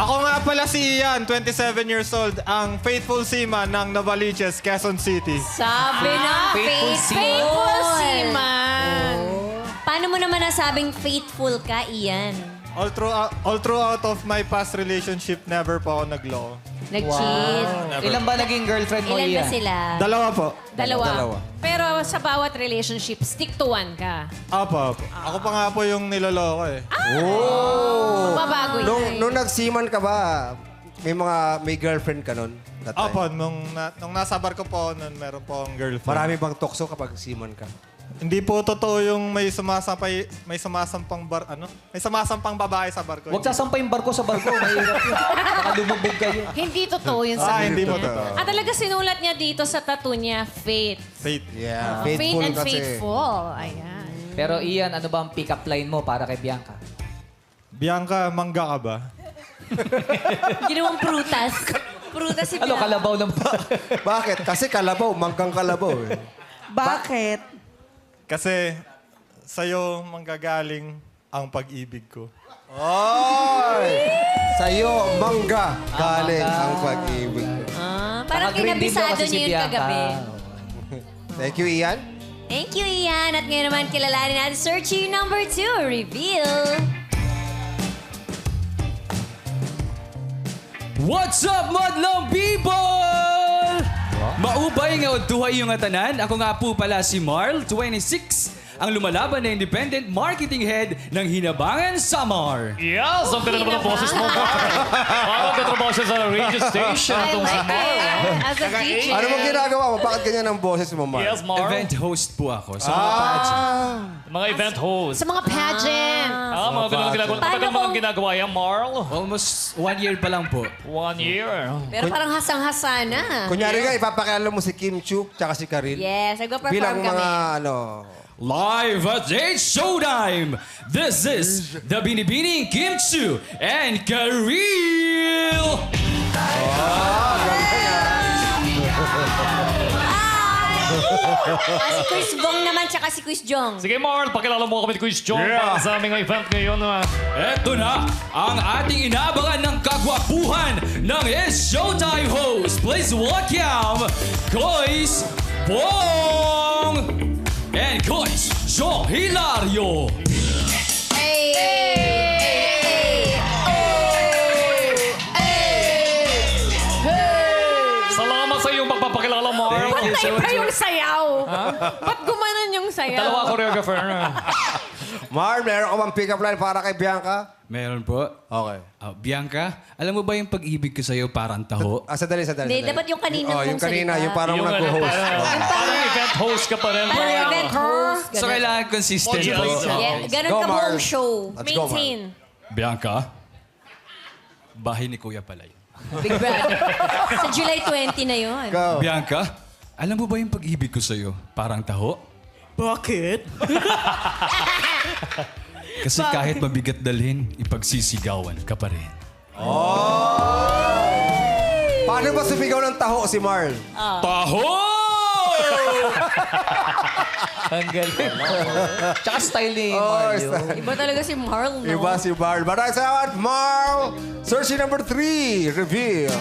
Ako nga pala si Ian, 27 years old, ang faithful seaman ng Novaliches, Quezon City. Sabi na, Faithful faithful. seaman. seaman. Paano mo naman nasabing faithful ka, Ian? All, through, all throughout of my past relationship, never po ako nag-law. Nag-cheat. Ilan ba naging girlfriend mo, Ilan ba Ian? sila? Dalawa po. Dalawa. Dalawa. Pero sa bawat relationship, stick to one ka. Apo, apo. Ako pa nga po yung niloloko eh. Mababago yun. Nung, nung nagsiman ka ba, may mga may girlfriend ka nun? That time? Apo, nung, na, nung nasa barko po nun, meron po akong girlfriend. Marami bang tokso kapag siman ka? Hindi po totoo yung may sumasampay, may sumasampang bar, ano? May sumasampang babae sa barko. Huwag sasampay yung barko sa barko. Mahirap yun. Baka lumubog kayo. Hindi totoo yun Ah, sa hindi po totoo. Ah, talaga sinulat niya dito sa tattoo niya, faith. Faith. Yeah, faith faithful and kasi. faithful. Ayan. Pero Ian, ano ba ang pick-up line mo para kay Bianca? Bianca, mangga ka ba? Ginawang prutas. Prutas si Ano, Bianca. kalabaw ng Bakit? Kasi kalabaw, manggang kalabaw eh. Bakit? Kasi sa'yo manggagaling ang pag-ibig ko. Oy! Sa'yo, mangga, galing ang pag-ibig ko. Ah, parang Naka-green din daw kinabisado kasi si niyo yun Bianca. kagabi. Thank you, Ian. Thank you, Ian. At ngayon naman kilalanin natin searching number two, reveal. What's up, madlang nga duhay yung atanan. Ako nga po pala si Marl, 26, ang lumalaban na independent marketing head ng Hinabangan Samar. Yes, ang ganda naman ang boses mo, Mark. Parang katrabaho siya sa radio station. I itong like it. As a DJ. Ano mong ginagawa mo? Bakit ganyan ang boses mo, Mark? Yes, Mark. Event host po ako sa mga pageant. Mga event host. Sa mga pageant. Ah, mga ganun ginagawa. Paano mo kung- ginagawa yan, Marl. Almost one year pa lang po. One year. Pero parang hasang-hasa na. Kunyari nga, ipapakilala mo si Kim Chu tsaka si Karil. Yes, nagpa-perform Bilang kami. mga, ano, Live at 8 Showtime! This is the Binibining Kim Chu and Kareel! Ah, si Chris Bong naman, tsaka si Chris Jong. Sige, Marl, pakilala mo kami ni Quiz John para sa aming event ngayon. ah. Eto na ang ating inaabangan ng kagwapuhan ng Is Showtime host. Please welcome Kois Bong and Kois Joe Hilario. Hey! Hey! Salamat sa iyong pagpapakilala, Marl. Ba't na-iba yung sayaw? Ba't gumanon yung sayaw? Dalawa choreographer. Mar, meron ka bang pick-up line para kay Bianca? Meron po. Okay. Ah, Bianca, alam mo ba yung pag-ibig ko sa'yo parang taho? Ah, sadali, sadali. Hindi, dapat yung kanina Oh, yung kanina, salita. yung parang Yung ano, nag-host. parang- Parang event host ka pa rin. Parang Marl. event host. So, kailangan consistent po. Yeah, ganun Go, ka buong Mars. show. Let's go, Mar. Maintain. Bianca, bahay ni Kuya pala yun. Big Brother. Sa July 20 na yun. Go. Bianca, alam mo ba yung pag-ibig ko sa'yo parang taho? Bakit? Kasi kahit mabigat dalhin, ipagsisigawan ka pa rin. Paano ba sumigaw ng taho si Marl? Taho! Ang galing. Tsaka style ni Oh, Mario. Iba talaga si Marl, no? Iba si Marl. Maraming salamat, Marl! Searching number three, reveal.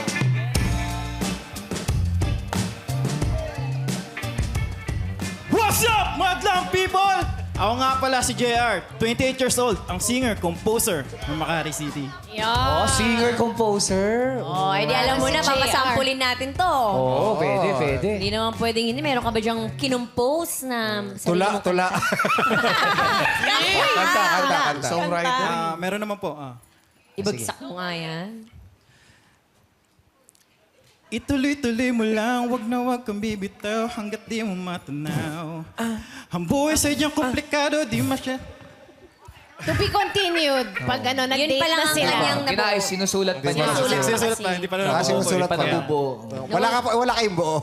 What's up, madlang people? Ako nga pala si JR, 28 years old, ang singer, composer ng Makati City. Oh, singer, composer. Oh, edi alam mo na, Si JR. papasampulin natin to. Oo, pwede, pwede. Hindi naman pwedeng hindi. Meron ka ba dyang kinompose na Tula, tula. kanta? Kanta, kanta, kanta. Ah, meron naman po. Ah. Ibagsak mo nga yan. Ituloy-tuloy mo lang, wag na wag kang bibitaw hanggat di mo matanaw. Ang buhay sa inyong komplikado, di masya... To be continued. Pag ano, Yun nag-date pa lang na ang sila. kanyang nabuo. Sinusulat pa niya. Sinusulat pa Sinusulat kasi. pa, hindi pa Ah, ako. sinusulat Hindi pa pa. nabubuo. Wala, ka, pa- wala kayong buo.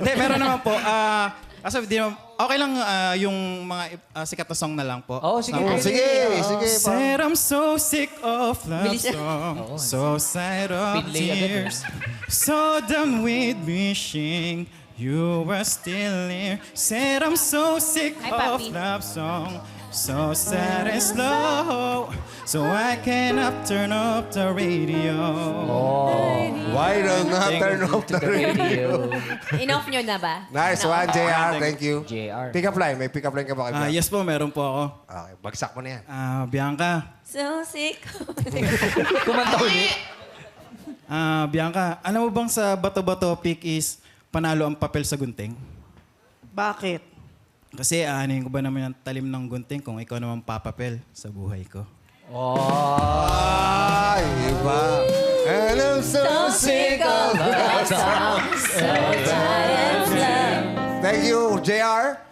Hindi, meron naman po. Ah, kasi di naman, okay lang ah, yung mga ah, sikat na song na lang po. Oo, sige. Oh, sige, sige. pa. Said I'm so sick of love Bilis song, so sad of Pinlay agad, tears, so done with wishing you were still here. Said I'm so sick Hi, of papi. love song, So sad and slow, so I cannot turn up the radio. Why don't not turn off the radio? Inoff nyo na ba? Nice one, JR. Thank you. JR. Pick up line. May pick up line ka ba kay Ah, Bianca? yes po, meron po ako. Okay, bagsak mo na yan. Ah, Bianca, So sick. Kumanta ulit. Ah, Bianca, alam mo bang sa bato-bato pick is panalo ang papel sa gunting? Bakit? Kasi aanin ko ba naman ang talim ng gunting kung ikaw naman papapel sa buhay ko? Ay, iba. And I'm so sick of So tired of love. Thank you, JR.